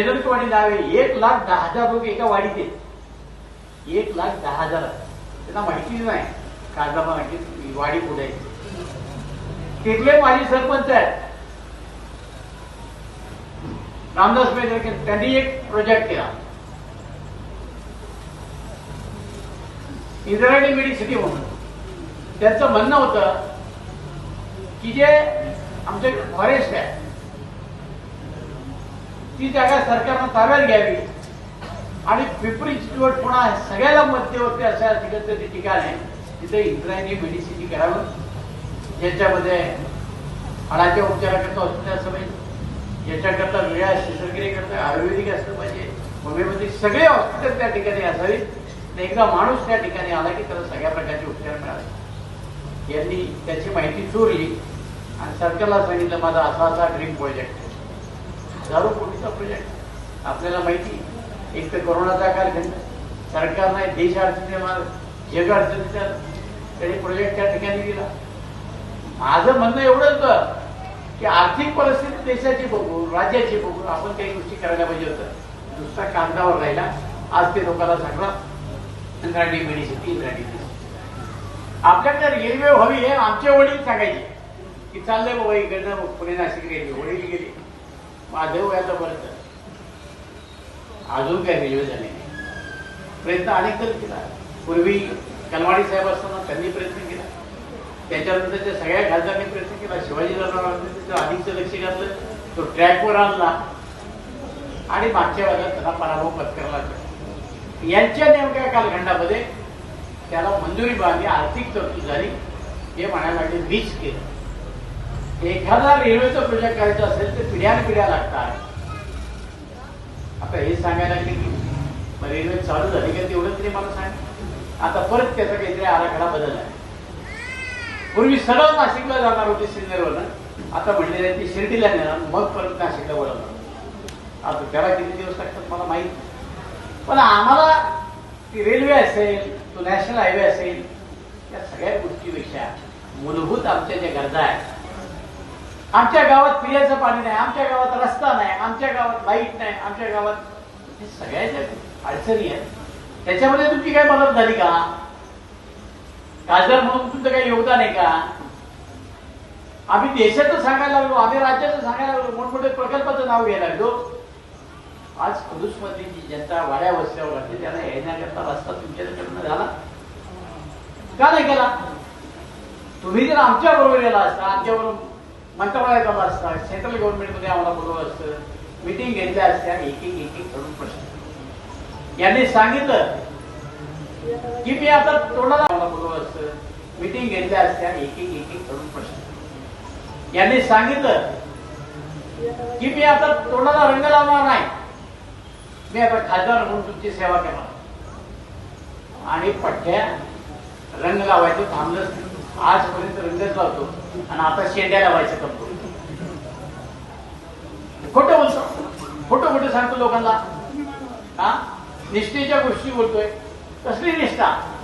शेजारची नाव नावे एक लाख दहा हजार लोक एका वाडीत आहेत एक लाख दहा हजार. त्यांना माहिती नाही. काळजाबा माहिती वाडी कुठे तिथले माजी सरपंच आहेत. रामदास मेहते त्यांनी एक प्रोजेक्ट केला. इंद्रायणी मिडी सिटी म्हणून. त्यांचं म्हणणं होतं की जे आमचे फॉरेस्ट आहे ती जागा सरकारनं ताब्यात घ्यावी. आणि पिंपरी चिंचवड पुन्हा सगळ्याला मध्यवर्ती अशा तिकडचं ते ठिकाण आहे. तिथे इंद्रायणी मेडिसिटी करावं. ज्याच्यामध्ये हाडाच्या उपचाराकरता हॉस्पिटल असं पाहिजे. याच्याकरता वेळा शस्त्रक्रिये आयुर्वेदिक असलं पाहिजे. होमिओपॅथिक सगळे हॉस्पिटल त्या ठिकाणी असावीत. एकदा माणूस त्या ठिकाणी आला की त्याला सगळ्या प्रकारचे उपचार मिळाले यांनी त्याची माहिती चोरली. आणि सरकारला सांगितलं माझा असा असा ड्रीम प्रोजेक्ट हजारो कोटीचा प्रोजेक्ट आपल्याला माहिती एक तर कोरोनाचा कालखंड सरकारने देश अडचणीचा जग अडचणीचा त्यांनी प्रोजेक्ट त्या ठिकाणी दिला. माझं म्हणणं एवढं होतं की आर्थिक परिस्थिती देशाची बघू राज्याची बघू आपण काही गोष्टी करायला पाहिजे होतं. नुसता कागदावर राहिला. आज ते लोकांना सांगणार इंद्राणी मेडिसिटी इंद्राणी आपल्याकडे रेल्वे व्हावी हे आमचे वडील सांगायचे की चाललंय बाबा इकडनं पुणे नाशिक रेल्वे वडील गेले. माझं वयापर्यंत अजून काय रेल्वे झाले प्रयत्न अनेक जण केला. पूर्वी कलवाडी साहेब असताना त्यांनी प्रयत्न केला. त्याच्यानंतरच्या सगळ्या खासदारांनी प्रयत्न केला. शिवाजी त्याचं अधिकचं लक्ष घातलं. तो ट्रॅकवर आणला. आणि मागच्या भागात त्याला पराभव पत्करला. लागला यांच्या नेमक्या कालखंडामध्ये त्याला मंजुरी बांधली आर्थिक तरतूद झाली. हे म्हणायला लागले वीज केलं. एखादा रेल्वेचा प्रोजेक्ट करायचा असेल तर पिढ्यान पिढ्या लागतात. आता हे सांगायला लागले की मग रेल्वे चालू झाली का तेवढं तरी मला सांग. आता परत त्याचा काहीतरी आराखडा आहे. पूर्वी सरळ नाशिकला जाणार सिंगर सिन्नरवरनं. आता म्हणलेले ते शिर्डीला नेणार मग परत नाशिकला वळवणार. आता त्याला किती दिवस लागतात मला माहीत पण आम्हाला ती रेल्वे असेल तो नॅशनल हायवे असेल या सगळ्या गोष्टीपेक्षा मूलभूत आमच्या ज्या गरजा आहेत आमच्या गावात पिण्याचं पाणी नाही आमच्या गावात रस्ता नाही आमच्या गावात लाइट नाही आमच्या गावात हे सगळ्याच्या अडचणी आहेत त्याच्यामध्ये तुमची काय मदत झाली का? खासदार म्हणून तुमचं काही योगदान आहे का? आम्ही देशाचं सांगायला लागलो आम्ही राज्याचं सांगायला लागलो मोठमोठे प्रकल्पाचं नाव घ्यायला लागलो. आज खडूस मधली जी जनता वाड्या वस्त्यावर राहते त्याला येण्याकरता रस्ता तुमच्याकडनं झाला. का नाही केला? तुम्ही जर आमच्या बरोबर गेला असता आमच्याबरोबर मंत्रालयात आला असता सेंट्रल गव्हर्नमेंटमध्ये आम्हाला बोलवलं असतं. मिटिंग घेतल्या असत्या. एक एक एक एक करून प्रश्न. यांनी सांगितलं की मी आता तोंडाला आम्हाला बोलवलं असतं. मिटिंग घेतल्या असत्या. एक एक एक एक करून प्रश्न. यांनी सांगितलं की मी आता तोंडाला रंग लावणार नाही. मी आता खासदार म्हणून तुमची सेवा करणार. आणि पठ्ठ्या रंग लावायचं थांबलंच आजपर्यंत रंगच लावतो. आणि आता शेंड्या लावायचं करतो खोटं बोलतो. खोटं खोटं सांगतो लोकांना. हा? निष्ठेच्या गोष्टी बोलतोय. कसली निष्ठा?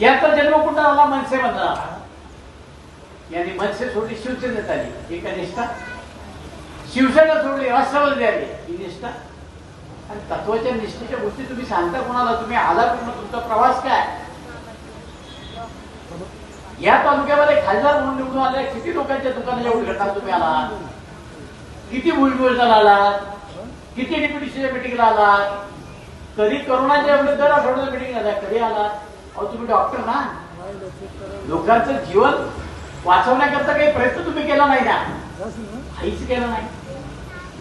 याचा जन्म कुठं आला मनसे मधला यांनी मनसे सोडली शिवसेनेत आली. ही का निष्ठा? शिवसेना सोडली राष्ट्रवादी आली. ही निष्ठा? आणि तत्वाच्या निष्ठेच्या गोष्टी तुम्ही सांगता कोणाला? तुम्ही आला पूर्ण तुमचा प्रवास काय? या तालुक्यामध्ये खासदार म्हणून निवडून आल्या किती लोकांच्या दुकानाच्या उद्घाटनात तुम्ही आलात? किती भुजबळला आलात? किती डेप्युटीच्या मिटिंगला आलात? कधी करोनाच्या वेळेस दर आठवड्याला मिटिंग आल्या कधी आलात? अहो तुम्ही डॉक्टर ना? लोकांचं जीवन वाचवण्याकरता काही प्रयत्न तुम्ही केला नाही ना? काहीच केला नाही.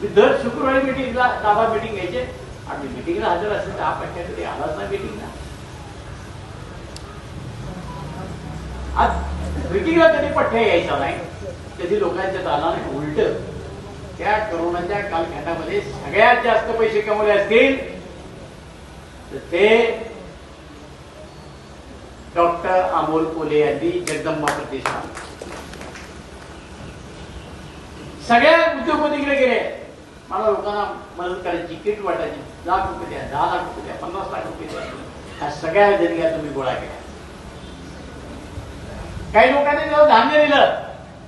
मी दर शुक्रवारी मिटिंगला दाबा मिटिंग घ्यायचे. आणि मिटिंगला हजर असेल तर हा कधी आलाच ना मिटिंगला आज मिटिंगला कधी पठ्ठ्या यायचा नाही? कधी लोकांच्या आला उलट. त्या करोनाच्या कालखंडामध्ये सगळ्यात जास्त पैसे कमवले असतील तर ते डॉक्टर अमोल कोले यांनी जगदंबा प्रतिष्ठान. सगळ्या उद्योगपतीकडे गेले. मला लोकांना मदत करायची किट वाटायची. लाख रुपये द्या दहा लाख रुपये द्या पन्नास लाख रुपये द्या. ह्या सगळ्या देणग्या तुम्ही गोळा केल्या. काही लोकांनी जेव्हा धान्य दिलं.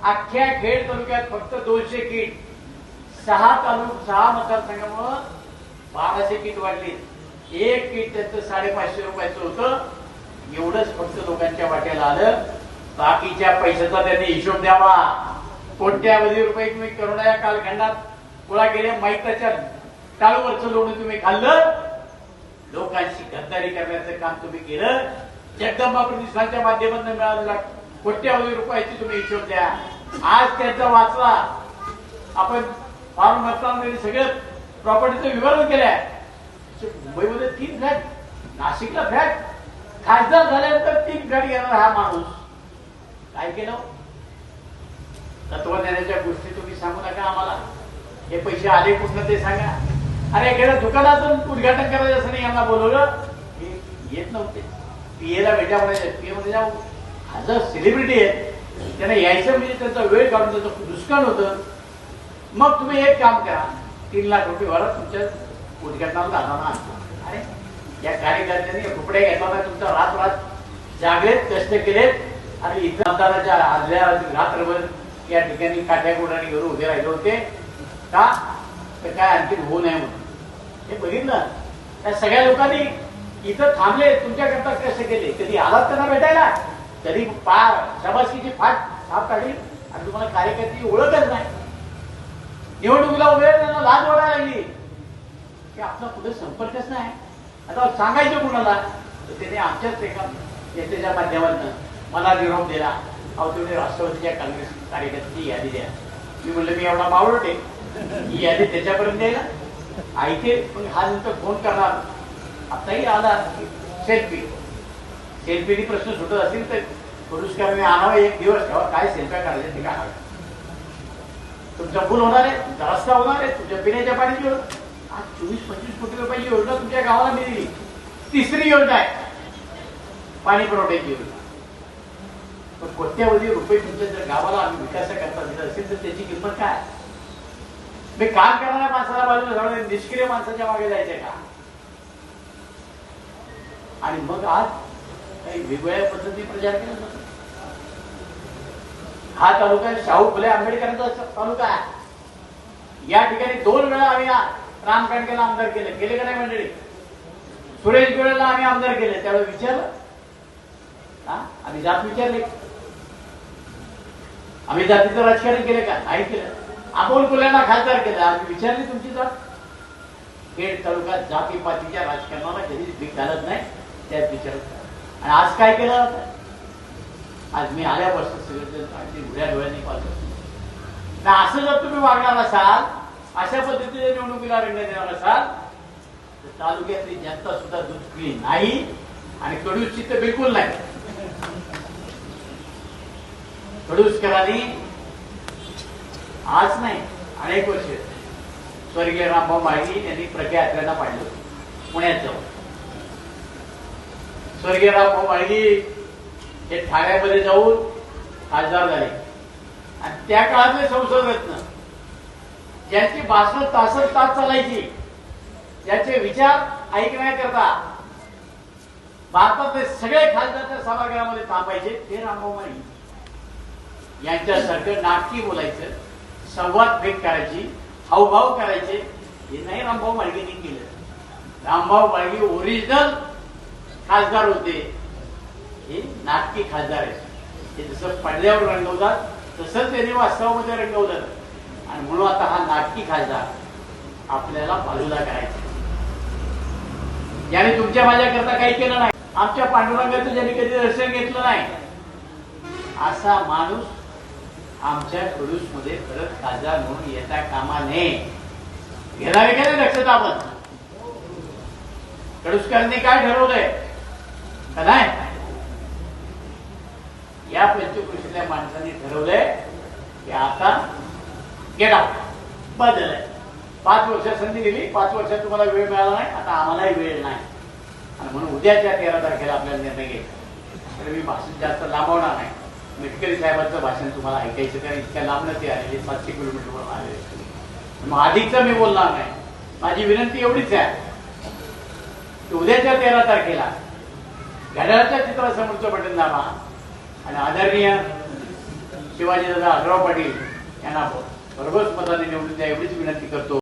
अख्ख्या खेड तालुक्यात फक्त दोनशे किट. सहा तालुक सहा मतदारसंघामुळं बाराशे किट वाढली. एक किट त्याचं साडेपाचशे रुपयाचं होतं. एवढंच फक्त लोकांच्या वाट्याला आलं. बाकीच्या पैशाचा त्यांनी हिशोब द्यावा. कोट्यावधी रुपये तुम्ही करोना या कालखंडात गोळा केले. माहिताच्या टाळूवरचं लोण तुम्ही खाल्लं. लोकांशी गद्दारी करण्याचं काम तुम्ही केलं. जगदंबा प्रतिष्ठानच्या माध्यमातून मिळालेला कोट्यावधी रुपयाची तुम्ही हिशोब द्या. आज त्यांचा वाचला. आपण फॉर्म भरताना सगळं प्रॉपर्टीचं विवरण केलंय. मुंबईमध्ये तीन फ्लॅट नाशिकला फ्लॅट खासदार झाल्यानंतर तीन फ्लॅट घेणार हा माणूस. काय केलं? तत्वज्ञानाच्या गोष्टी तुम्ही सांगू नका आम्हाला. हे पैसे आले कुठलं ते सांगा. अरे एखाद्या दुकानातून उद्घाटन करायचं असं नाही यांना बोलवलं. हे येत नव्हते. पीएला भेटा म्हणायचं पीए मध्ये जाऊ. हजार सेलिब्रिटी आहेत त्यांना यायचं म्हणजे त्यांचा वेळ काढून त्याचं नुकसान होतं. मग तुम्ही एक काम करा तीन लाख रुपये भरा तुमच्या उद्घाटनाला जाताना आणतो. अरे. या कार्यकर्त्यांनी कपडे घेताना तुमचा रात रात जागलेत कष्ट केलेत. आणि इथं मतदानाच्या आदल्या रात्रभर या ठिकाणी काठ्या कोणाने घरून उभे राहिले होते. का? तर काय आणखी होऊ नये म्हणून. हे बघितलं? त्या सगळ्या लोकांनी इथं थांबले तुमच्याकरता कष्ट केले. कधी आलात त्यांना भेटायला? तरी पा शबासकीची फाट साफ काढली आणि तुम्हाला कार्यकर्त्याची ओळखच नाही. निवडणुकीला उभे त्यांना लाज ओढायला लागली. की आपला कुठे संपर्कच नाही. आता सांगायचं कुणाला? तर त्याने आमच्याच एका नेत्याच्या माध्यमातून मला निरोप दिला. अहो तुम्ही राष्ट्रवादीच्या काँग्रेस कार्यकर्त्याची यादी द्या. मी म्हणलं मी एवढा बावळट. ही यादी त्याच्यापर्यंत द्यायला ऐके पण हा नंतर फोन करणार. आताही आला. सेल्फी सेल्फीनी प्रश्न सुटत असेल तर पुरुषकाराने आणावा एक दिवस ठेवा काय सेल्फ्या काढायच्या ते काय तुमचा पूल होणार आहे रस्ता होणार आहे तुमच्या पिण्याच्या पाण्याची योजना आज चोवीस पंचवीस कोटी रुपयाची योजना तुमच्या गावाला मी तिसरी योजना आहे. पाणी पुरवठ्याची योजना. पण कोट्यावधी रुपये तुमच्या जर गावाला आम्ही विकासाकरता दिला असेल तर त्याची किंमत काय? मी काम करणाऱ्या माणसाला बाजूला जाऊन निष्क्रिय माणसाच्या मागे जायचे का? आणि मग आज काही वेगवेगळ्या पद्धतीने प्रचार केला जातो हा तालुका शाहू फुले आंबेडकरांचा तालुका आहे. या ठिकाणी दोन वेळा आम्ही राम कांडकेला आमदार केले. केले का नाही मंडळी? सुरेश गोळेला आम्ही आमदार केले. त्यावेळेस विचारलं. हा? आम्ही जात विचारले. आम्ही जातीचं राजकारण केलं का? नाही केलं. आपण कोल्यांना खासदार केलं. आम्ही विचारली तुमची जात. खेड जाती जातीपातीच्या राजकारणाला कधीच भीक घालत नाही. त्यात विचारत आणि आज काय केलं होतं आज मी आल्यापासून सगळे अगदी उड्या डोळ्यांनी पाहतो असं जर तुम्ही वागणार असाल अशा पद्धतीने निवडणुकीला रंग देणार असाल तर तालुक्यातली जनता सुद्धा दुखली नाही आणि कडूसची तर बिलकुल नाही. कडूसकरांनी आज नाही अनेक वर्ष. स्वर्गीय रामभाऊ माळी यांनी प्रज्ञा यात्रेला पाडलं पुण्यात जाऊन. स्वर्गीय रामभाऊ माळगी हे ठाण्यामध्ये जाऊन खासदार झाले. आणि त्या काळातले संसद रत्न ज्यांची भाषण तासन तास चालायची ज्याचे विचार ऐकण्याकरता भारतातले सगळे खासदार त्या सभागृहामध्ये थांबायचे ते रामभाऊ माळी यांच्यासारखं नाटकी बोलायचं संवाद भेट करायची हावभाव करायचे हे नाही रामभाऊ माळगींनी केलं. रामभाऊ माळगी ओरिजिनल खासदार होते. हे नाटकी खासदार आहेत. ते जसं पडल्यावर रंगवतात तसंच त्यांनी वास्तवामध्ये रंगवलं आणि म्हणून आता हा नाटकी खासदार आपल्याला बाजूला करायचा याने तुमच्या माझ्याकरता काही केलं नाही. आमच्या पांडुरंगाचं ज्यांनी कधी दर्शन घेतलं नाही असा माणूस आमच्या कडूसमध्ये परत खासदार म्हणून येता कामा नये. घेणारे का लक्षात आपण? कडूसकरांनी काय ठरवलंय? नाही या पंचकृषीतल्या माणसांनी ठरवलंय की आता गेटा बदल आहे. पाच वर्ष संधी दिली पाच वर्षात तुम्हाला वेळ मिळाला नाही आता आम्हालाही वेळ नाही. आणि म्हणून उद्याच्या तेरा तारखेला आपल्याला निर्णय घ्यायचा तर मी भाषण जास्त लांबवणार नाही. मिटकरी साहेबांचं भाषण तुम्हाला ऐकायचं कारण इतक्या लांबनं ते आलेले सातशे किलोमीटरवर आलेले मग आधीचं मी बोलणार नाही. माझी विनंती एवढीच आहे. की उद्याच्या तेरा तारखेला घड्याळाच्या चित्रासमोरचं बटन दाबा. आणि आदरणीय शिवाजीदादा आढराव पाटील यांना भरघोस मताने निवडून द्या एवढीच विनंती करतो.